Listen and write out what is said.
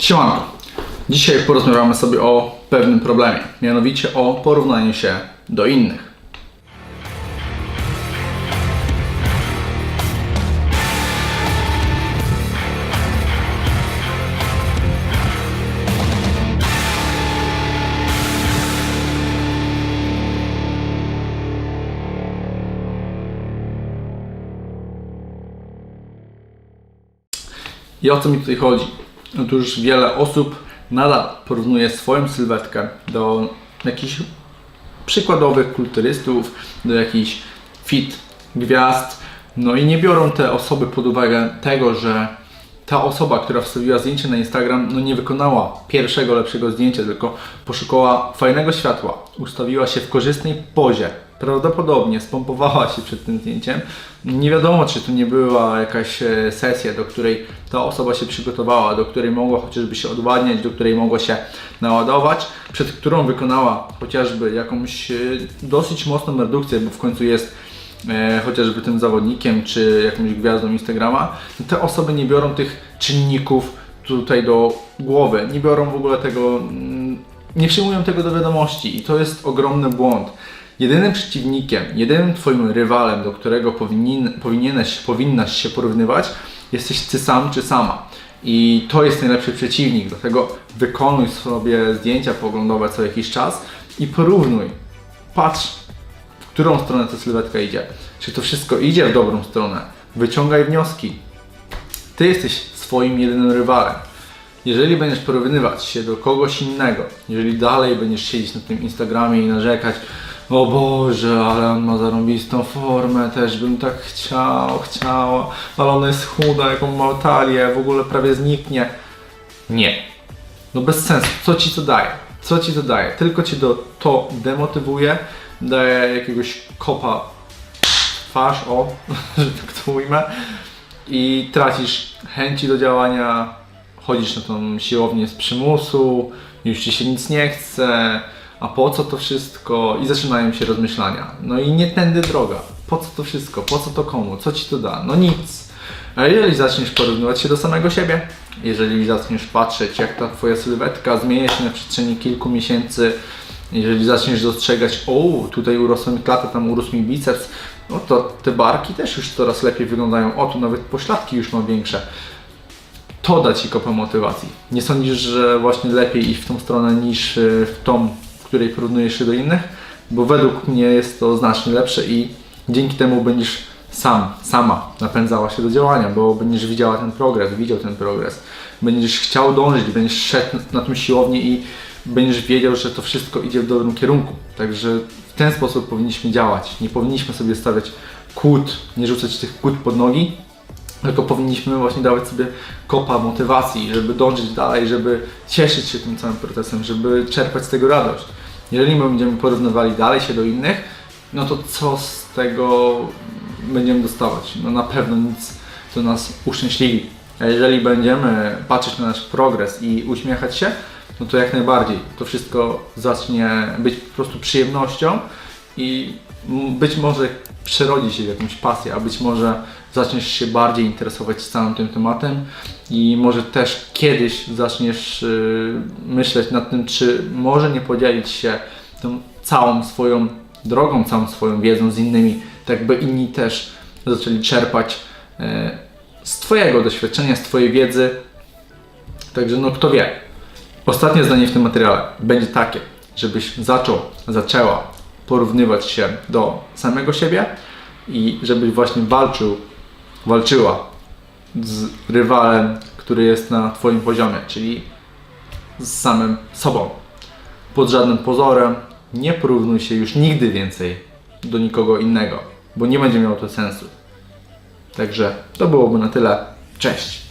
Siemanko. Dzisiaj porozmawiamy sobie o pewnym problemie, mianowicie o porównaniu się do innych. I o co mi tutaj chodzi? Otóż wiele osób nadal porównuje swoją sylwetkę do jakichś przykładowych kulturystów, do jakichś fit gwiazd. No i nie biorą te osoby pod uwagę tego, że ta osoba, która wstawiła zdjęcie na Instagram, no nie wykonała pierwszego lepszego zdjęcia, tylko poszukała fajnego światła, ustawiła się w korzystnej pozie, prawdopodobnie spompowała się przed tym zdjęciem. Nie wiadomo, czy to nie była jakaś e, sesja, do której ta osoba się przygotowała, do której mogła chociażby się odładniać, do której mogła się naładować, przed którą wykonała chociażby jakąś e, dosyć mocną redukcję, bo w końcu jest e, chociażby tym zawodnikiem czy jakąś gwiazdą Instagrama, te osoby nie biorą tych czynników tutaj do głowy, nie biorą w ogóle tego, mm, nie przyjmują tego do wiadomości i to jest ogromny błąd. Jedynym przeciwnikiem, jedynym Twoim rywalem, do którego powinien, powinieneś, powinnaś się porównywać, jesteś Ty sam czy sama. I to jest najlepszy przeciwnik, dlatego wykonuj sobie zdjęcia poglądowe co jakiś czas i porównuj. Patrz, w którą stronę ta sylwetka idzie. Czy to wszystko idzie w dobrą stronę? Wyciągaj wnioski. Ty jesteś swoim jedynym rywalem. Jeżeli będziesz porównywać się do kogoś innego, jeżeli dalej będziesz siedzieć na tym Instagramie i narzekać, o Boże, ale on ma zarąbistą formę, też bym tak chciał, chciała, ale ona jest chuda, jaką ma talię, w ogóle prawie zniknie. Nie. No bez sensu. Co ci to daje? Co ci to daje? Tylko cię do, to demotywuje, daje jakiegoś kopa twarz, o, że tak to ujmę, i tracisz chęci do działania, chodzisz na tą siłownię z przymusu, już ci się nic nie chce, a po co to wszystko? I zaczynają się rozmyślania. No i nie tędy droga. Po co to wszystko? Po co to komu? Co ci to da? No nic. A jeżeli zaczniesz porównywać się do samego siebie, jeżeli zaczniesz patrzeć, jak ta twoja sylwetka zmienia się na przestrzeni kilku miesięcy, jeżeli zaczniesz dostrzegać, o, tutaj urosła mi klata, tam urósł mi biceps, no to te barki też już coraz lepiej wyglądają. O, tu nawet pośladki już mam większe to da Ci kopę motywacji. Nie sądzisz, że właśnie lepiej iść w tą stronę niż y, w tą, której porównujesz się do innych? Bo według mnie jest to znacznie lepsze i dzięki temu będziesz sam, sama napędzała się do działania, bo będziesz widziała ten progres, widział ten progres. Będziesz chciał dążyć, będziesz szedł na tą siłownię i będziesz wiedział, że to wszystko idzie w dobrym kierunku. Także w ten sposób powinniśmy działać. Nie powinniśmy sobie stawiać kłód, nie rzucać tych kłód pod nogi, tylko powinniśmy właśnie dawać sobie kopa motywacji, żeby dążyć dalej, żeby cieszyć się tym całym procesem, żeby czerpać z tego radość. Jeżeli my będziemy porównywali dalej się do innych, no to co z tego będziemy dostawać? No na pewno nic, co nas uszczęśliwi. A jeżeli będziemy patrzeć na nasz progres i uśmiechać się, no to jak najbardziej to wszystko zacznie być po prostu przyjemnością i być może przerodzi się w jakąś pasję, a być może zaczniesz się bardziej interesować całym tym tematem i może też kiedyś zaczniesz yy, myśleć nad tym, czy może nie podzielić się tą całą swoją drogą, całą swoją wiedzą z innymi, tak by inni też zaczęli czerpać yy, z Twojego doświadczenia, z Twojej wiedzy. Także no kto wie. Ostatnie zdanie w tym materiale będzie takie, żebyś zaczął, zaczęła porównywać się do samego siebie i żebyś właśnie walczył, walczyła z rywalem, który jest na Twoim poziomie, czyli z samym sobą. Pod żadnym pozorem nie porównuj się już nigdy więcej do nikogo innego, bo nie będzie miało to sensu. Także to byłoby na tyle. Cześć!